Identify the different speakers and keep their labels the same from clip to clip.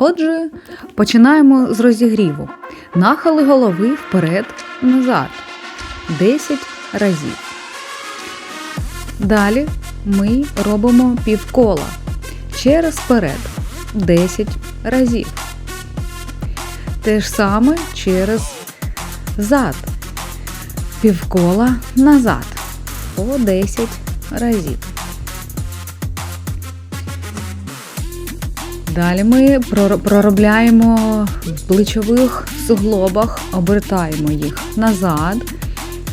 Speaker 1: Отже, починаємо з розігріву. Нахили голови вперед, назад 10 разів. Далі ми робимо півкола через вперед 10 разів. Те ж саме через зад. Півкола назад по 10 разів. Далі ми проробляємо в плечових суглобах, обертаємо їх назад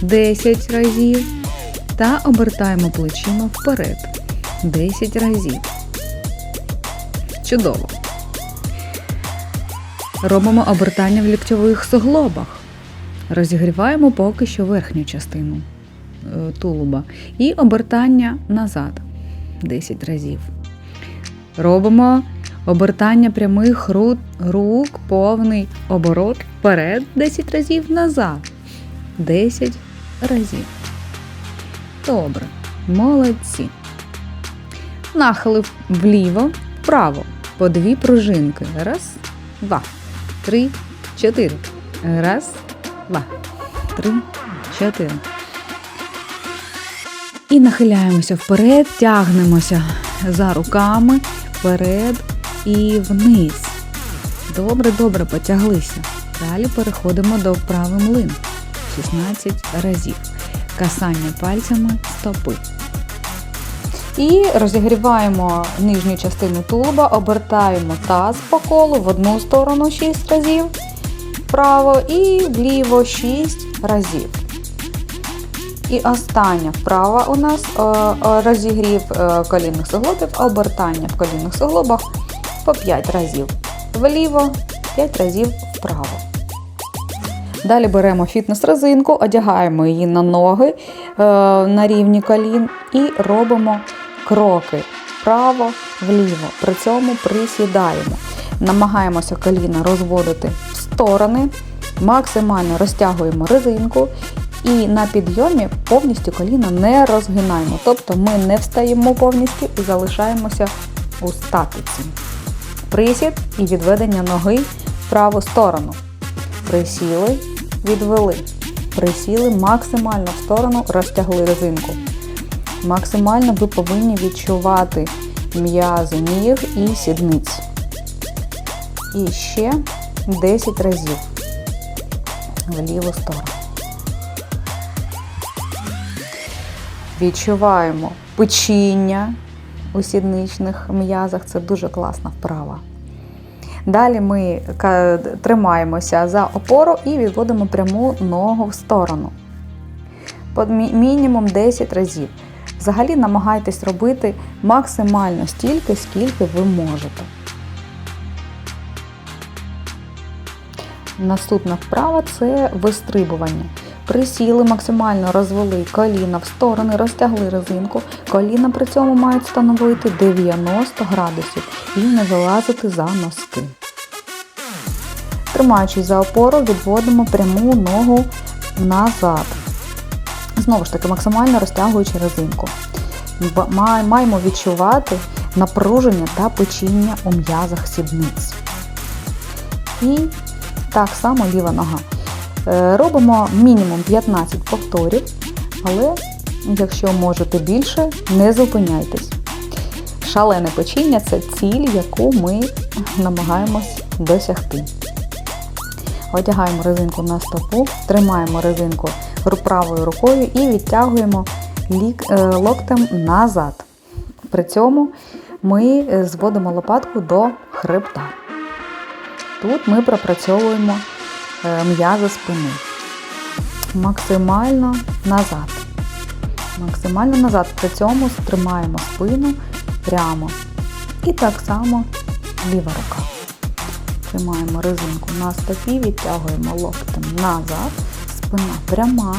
Speaker 1: 10 разів та обертаємо плечима вперед 10 разів. Чудово. Робимо обертання в ліктьових суглобах. Розігріваємо поки що верхню частину е, тулуба і обертання назад 10 разів. Робимо обертання прямих ру- рук, повний оборот вперед 10 разів назад. 10 разів. Добре. Молодці. Нахили вліво, вправо. По дві пружинки. Раз, два, три, чотири. Раз, два, три, чотири. І нахиляємося вперед, тягнемося за руками вперед і вниз. Добре, добре, потяглися. Далі переходимо до вправи млин. 16 разів. Касання пальцями стопи. І розігріваємо нижню частину тулуба, обертаємо таз по колу в одну сторону 6 разів вправо і вліво 6 разів. І остання вправа у нас е, е, розігрів е, колінних суглобів, обертання в колінних суглобах по 5 разів вліво, 5 разів вправо. Далі беремо фітнес-резинку, одягаємо її на ноги е, на рівні колін і робимо кроки вправо, вліво. При цьому присідаємо. Намагаємося коліна розводити в сторони, максимально розтягуємо резинку і на підйомі повністю коліна не розгинаємо. Тобто ми не встаємо повністю і залишаємося у статиці. Присід і відведення ноги в праву сторону. Присіли, відвели. Присіли максимально в сторону, розтягли резинку. Максимально ви повинні відчувати м'язи ніг і сідниць. І ще 10 разів в ліву сторону. Відчуваємо печіння у сідничних м'язах. Це дуже класна вправа. Далі ми тримаємося за опору і відводимо пряму ногу в сторону. Мінімум 10 разів. Взагалі намагайтесь робити максимально стільки, скільки ви можете. Наступна вправа це вистрибування. Присіли, максимально розвели коліна в сторони, розтягли резинку. Коліна при цьому мають становити 90 градусів і не вилазити за носки. Тримаючись за опору, відводимо пряму ногу назад. Знову ж таки, максимально розтягуючи резинку. Маємо відчувати напруження та печіння у м'язах сідниць. І так само ліва нога. Е, Робимо мінімум 15 повторів, але якщо можете більше, не зупиняйтесь. Шалене печіння це ціль, яку ми намагаємось досягти. Одягаємо резинку на стопу, тримаємо резинку правою рукою і відтягуємо е, локтем назад. При цьому ми е, зводимо лопатку до хребта. Тут ми пропрацьовуємо е, м'язи спини. Максимально назад. Максимально назад. При цьому тримаємо спину прямо. І так само ліва рука. Тримаємо резинку на стопі, відтягуємо локтем назад, спина пряма,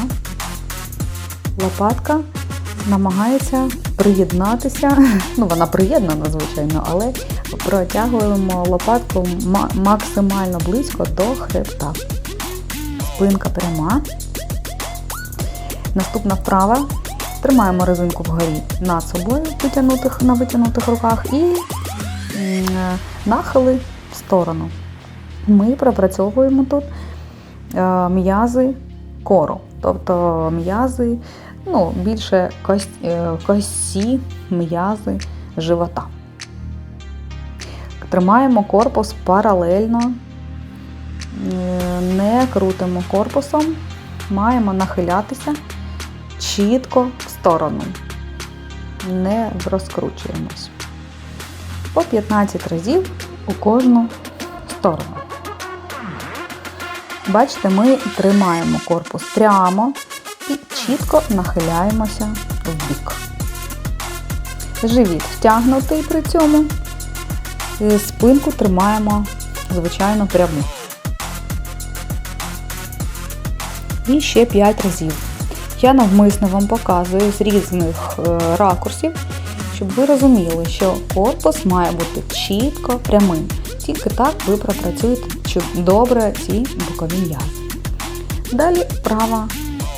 Speaker 1: лопатка намагається приєднатися. Ну, вона приєднана, звичайно, але протягуємо лопатку максимально близько до хребта. Спинка пряма. Наступна вправа. Тримаємо резинку вгорі над собою витягнутих, на витягнутих руках і нахили в сторону. Ми пропрацьовуємо тут е, м'язи кору, тобто м'язи, ну, більше е, косі м'язи живота. Тримаємо корпус паралельно, не крутимо корпусом, маємо нахилятися чітко в сторону, не розкручуємось. По 15 разів у кожну сторону. Бачите, ми тримаємо корпус прямо і чітко нахиляємося в бік. Живіт втягнутий при цьому. Спинку тримаємо, звичайно, пряму. І ще 5 разів. Я навмисно вам показую з різних е, ракурсів, щоб ви розуміли, що корпус має бути чітко прямим. Тільки так ви пропрацюєте добре ці бокові м'язи. Далі вправа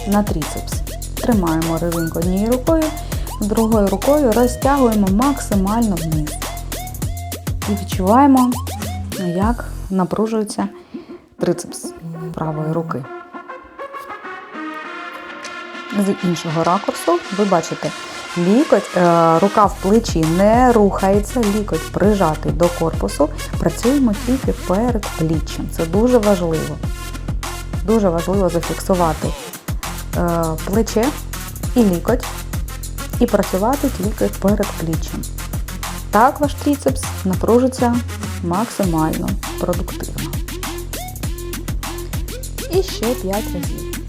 Speaker 1: на тріцепс. Тримаємо резинку однією рукою, другою рукою розтягуємо максимально вниз. І відчуваємо, як напружується трицепс правої руки. З іншого ракурсу ви бачите, лікоть, е, рука в плечі не рухається, лікоть прижатий до корпусу. Працюємо тільки перед пліччям. Це дуже важливо. Дуже важливо зафіксувати е, плече і лікоть і працювати тільки перед пліччям. Так ваш тріцепс напружиться максимально продуктивно. І ще 5 разів.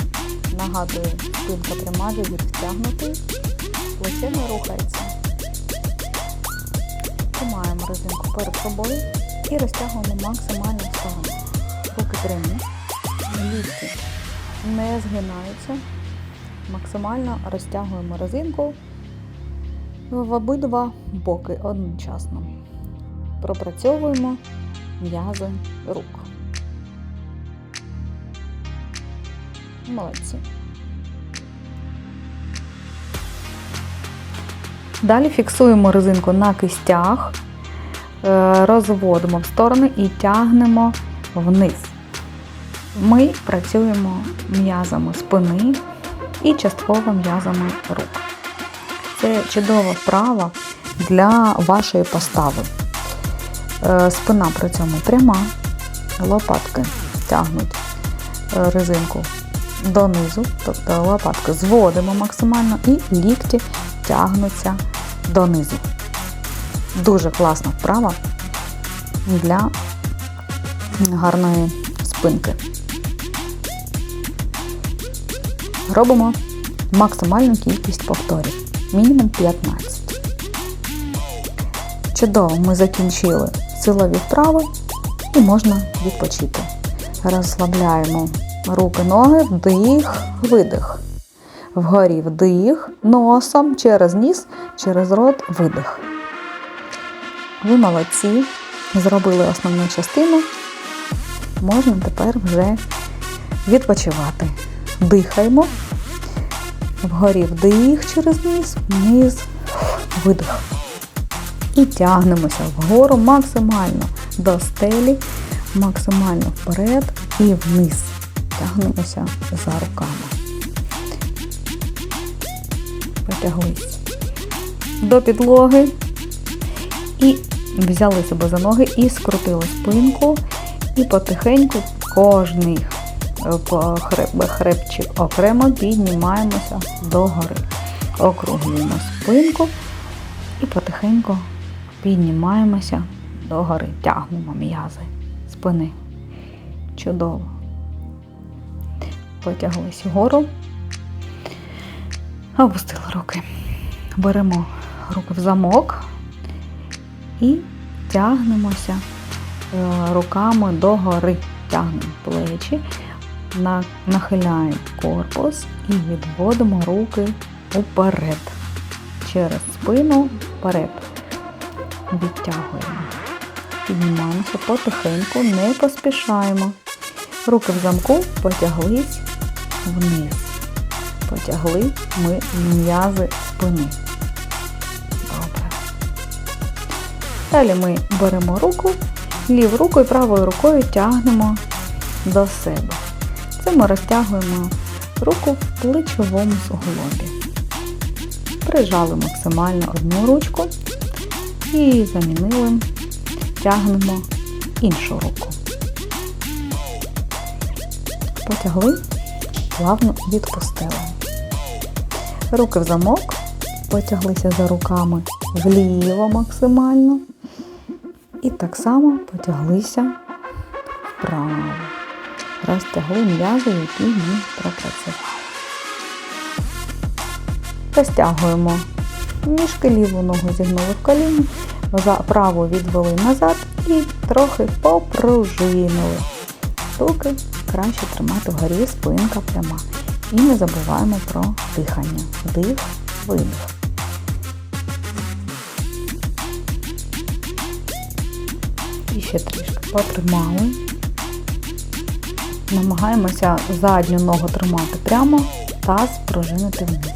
Speaker 1: Нагадую, спинка пряма, живіт втягнутий, плече не рухається. Тримаємо резинку перед собою і розтягуємо максимально в сторону. Руки прямі, лікті не згинаються. Максимально розтягуємо резинку в обидва боки одночасно. Пропрацьовуємо м'язи рук. Молодці. Далі фіксуємо резинку на кистях, е, розводимо в сторони і тягнемо вниз. Ми працюємо м'язами спини і частково м'язами рук. Це чудова вправа для вашої постави. Е, Спина при цьому пряма, лопатки тягнуть е, резинку донизу, тобто лопатки зводимо максимально і лікті тягнуться донизу. Дуже класна вправа для гарної спинки. Робимо максимальну кількість повторів, мінімум 15. Чудово, ми закінчили силові вправи і можна відпочити. Розслабляємо руки, ноги, вдих, видих. Вгорі вдих, носом через ніс, через рот видих. Ви молодці. Зробили основну частину. Можна тепер вже відпочивати. Дихаємо. Вгорі вдих через ніс, вниз, видих. І тягнемося вгору максимально до стелі, максимально вперед і вниз. Тягнемося за руками. Потяглись до підлоги і взяли себе за ноги і скрутили спинку. І потихеньку кожний е, хреб- хребчик окремо піднімаємося догори. Округлюємо спинку і потихеньку піднімаємося догори. Тягнемо м'язи спини. Чудово. Потяглись вгору. Опустили руки. Беремо руки в замок і тягнемося е, руками догори. Тягнемо плечі, нахиляємо корпус і відводимо руки уперед. Через спину вперед. Відтягуємо. Піднімаємося потихеньку, не поспішаємо. Руки в замку потяглись вниз. Потягли ми м'язи спини. Добре. Далі ми беремо руку Ліву руку і правою рукою тягнемо до себе. Це ми розтягуємо руку в плечовому суглобі. Прижали максимально одну ручку і замінили, тягнемо іншу руку. Потягли, плавно відпустили. Руки в замок, потяглися за руками вліво максимально. І так само потяглися вправо. Розтягли м'язи, які ми пропрацювали. Розтягуємо ніжки, ліву ногу зігнули в коліні, праву відвели назад і трохи попружинили. Руки краще тримати вгорі, спинка пряма. І не забуваємо про дихання. Вдих, видих. І ще трішки потримали. Намагаємося задню ногу тримати прямо, таз пружинити вниз.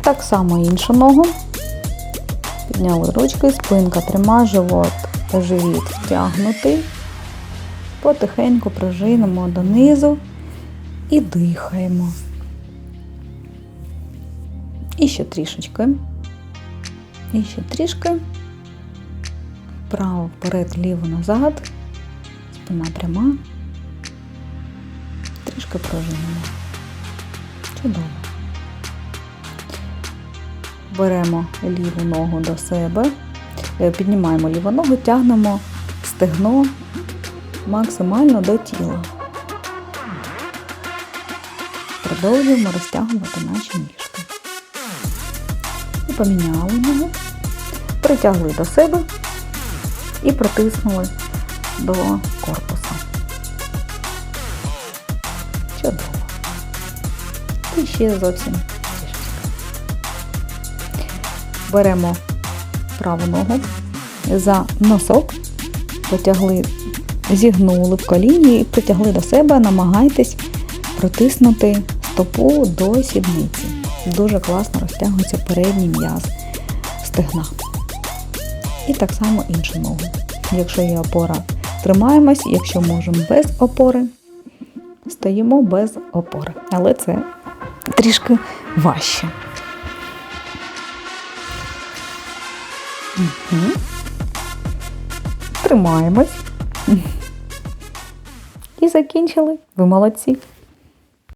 Speaker 1: Так само іншу ногу. Підняли ручки, спинка пряма, живот, живіт втягнутий. Потихеньку пружинимо донизу і дихаємо. І ще трішечки. І ще трішки. Право вперед, ліво назад. Спина пряма. Трішки пружинимо. Чудово. Беремо ліву ногу до себе, е, піднімаємо ліву ногу, тягнемо стегно максимально до тіла. Продовжуємо розтягувати наші ніжки. І поміняли ногу, притягли до себе і протиснули до корпуса. Чудово. І ще зовсім трішечки. Беремо праву ногу за носок, потягли, зігнули в коліні і притягли до себе, намагайтесь протиснути стопу до сідниці. Дуже класно розтягується передній м'яз стегна. І так само іншу ногу. Якщо є опора, тримаємось, якщо можемо без опори, стоїмо без опори. Але це трішки важче. Угу. Тримаємось. І закінчили. Ви молодці.